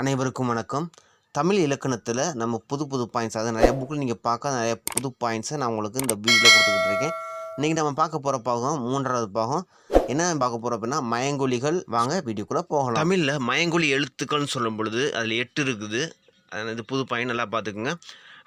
அனைவருக்கும் வணக்கம். தமிழ் இலக்கணத்தில் நம்ம புது புது பாயிண்ட்ஸ் அதாவது நிறைய புக்கில் நீங்கள் பார்க்க நிறைய புது பாயிண்ட்ஸை நான் உங்களுக்கு இந்த வீடியோவில் கொடுத்துக்கிட்டு இருக்கேன். இன்றைக்கி நம்ம பார்க்க போகிற பாகம் மூன்றாவது பாகம். என்ன பார்க்க போகிறோம் அப்படின்னா மயங்கொலிகள். வாங்க வீடியோக்குள்ளே போகலாம். தமிழில் மயங்கொலி எழுத்துக்கள்னு சொல்லும் பொழுது அதில் எட்டு இருக்குது. அது இது புது பாயிண்ட் நல்லா பார்த்துக்குங்க.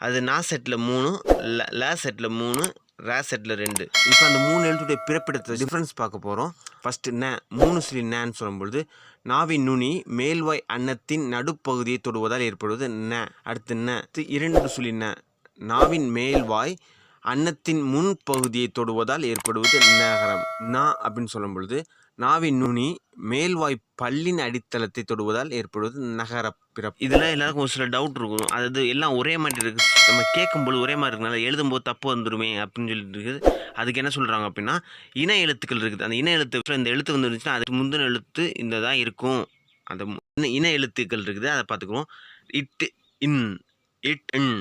அது நா செட்டில் மூணு ல ல செட்டில் மூணு ரே செட்டில் ரெண்டு. இப்போ அந்த மூணு எழுத்துடைய பிறப்பிடத்தை டிஃப்ரென்ஸ் பார்க்க போகிறோம் ஃபஸ்ட்டு ந மூணு சிலி நேன்னு சொல்லும்பொழுது நாவின் நுனி மேல்வாய் அன்னத்தின் நடுப்பகுதியை தொடுவதால் ஏற்படுவது ந. அடுத்து ந இரண்டு சொல்லி ந நாவின் மேல்வாய் அன்னத்தின் முன்பகுதியை தொடுவதால் ஏற்படுவது நகரம். நா அப்படின்னு சொல்லும் பொழுது நாவின் நுனி மேல்வாய் பல்லின் அடித்தளத்தை தொடுவதால் ஏற்படுவது நகர பிறப்பு. இதில் எல்லாருக்கும் ஒரு சில டவுட் இருக்கும். அதாவது எல்லாம் ஒரே மாதிரி இருக்குது நம்ம கேட்கும்போது ஒரே மாதிரி இருக்குனால எழுதும்போது தப்பு வந்துருமே அப்படின்னு சொல்லிட்டு இருக்குது. அதுக்கு என்ன சொல்கிறாங்க அப்படின்னா இன எழுத்துக்கள் இருக்குது. அந்த இன எழுத்து இந்த எழுத்து வந்துருந்துச்சுன்னா அதுக்கு முந்தின எழுத்து இந்த தான் இருக்கும். அந்த இன இன எழுத்துக்கள் இருக்குது. அதை பார்த்துக்குவோம். It in it in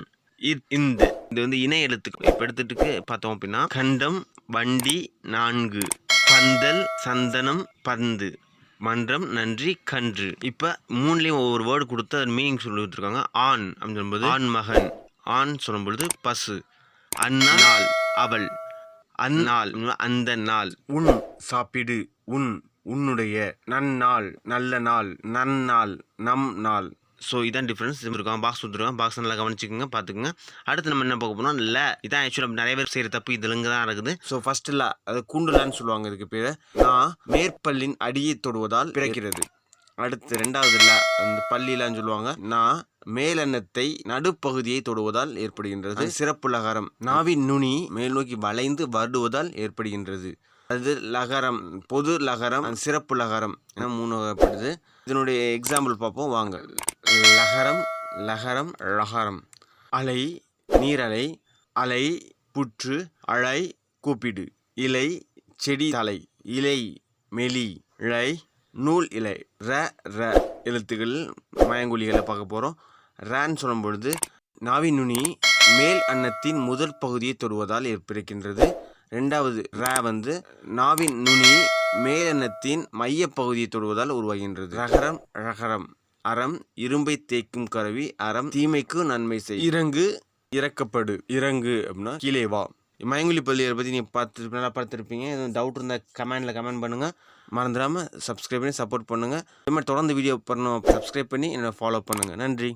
it இந்த. இது வந்து இன எழுத்துக்கள். இப்போ எடுத்துட்டு பார்த்தோம் அப்படின்னா கண்டம் வண்டி நான்கு. பந்தல் சந்தனம் பந்து. மன்றம் நன்றி கன்று. இப்போ மூணுலேயும் ஒவ்வொரு வேர்டு கொடுத்து அது மீனிங் சொல்லி கொடுத்துருக்காங்க. ஆண் அப்படின்னு சொல்லும்போது ஆண் மகன். ஆண் சொல்லும்பொழுது பசு. அண்ணா நாள் அவள். அந்நாள் அந்த நாள். உன் சாப்பிடு உன் உன்னுடைய நன்னாள் நல்ல நாள் நன்னாள் நம் நாள். ஸோ இதான் டிஃப்ரென்ஸ் இருக்கும். பாக்ஸ் கொடுத்துருக்காங்க பாக்ஸ் நல்லா கவனிச்சுக்கோங்க பார்த்துக்குங்க. அடுத்து நம்ம என்ன பார்க்க போகிறோம் ல. இதான் ஆக்சுவலாக நிறைய பேர் செய்கிற தப்பு. இதுலங்க தான் இருக்குது ஸோ ஃபர்ஸ்ட் ல அது கூண்டுலான்னு சொல்லுவாங்க இதுக்கு பேர். நான் மேற்பல்லின் அடியை தொடுவதால் பிறக்கிறது. அடுத்து ரெண்டாவது ல அந்த பள்ளியிலான்னு சொல்லுவாங்க. நான் மேலெண்ணத்தை நடுப்பகுதியை தொடுவதால் ஏற்படுகின்றது. சிறப்பு லகரம். நாவின் நுனி மேல் நோக்கி வளைந்து வருடுவதால் ஏற்படுகின்றது. அது லகரம் பொது லகரம் சிறப்பு லகரம். என மூணு வகைப்படுது? இதனுடைய எக்ஸாம்பிள் பார்ப்போம். வாங்க. லகரம் லகரம் லகரம் அலை நீரலை அலை புற்று அழை கூப்பிடு. இலை செடி தலை. இலை மெலி. இழை நூல் இலை. ர ர. எழுத்துக்கள் மயங்குழிகளை பார்க்க போகிறோம் ரேன்னு சொல்லும் பொழுது நாவின் நுனி மேல் அன்னத்தின் முதல் பகுதியை தொடுவதால் ஏற்பிருக்கின்றது ரெண்டாவது ரே வந்து நாவின் நுனி மேலெண்ணத்தின் மைய பகுதியை தொடுவதால் உருவாகின்றது. ரகரம் ரகரம் அறம் இரும்பை தேய்க்கும் கருவி அறம் தீமைக்கு நன்மை செய். இறங்கு இறக்கப்படு. இறங்கு அப்படின்னா கீழே வா. மயங்குழி பள்ளியை பற்றி நீங்கள் பார்த்து நல்லா பார்த்துருப்பீங்க. எதுவும் டவுட் இருந்தால் கமெண்டில் கமெண்ட் பண்ணுங்கள் மறந்துடாமல் சப்ஸ்கிரைப் பண்ணி சப்போர்ட் பண்ணுங்கள் இது மாதிரி தொடர்ந்து வீடியோ பண்ணணும் சப்ஸ்கிரைப் பண்ணி என்னை ஃபாலோ பண்ணுங்கள் நன்றி.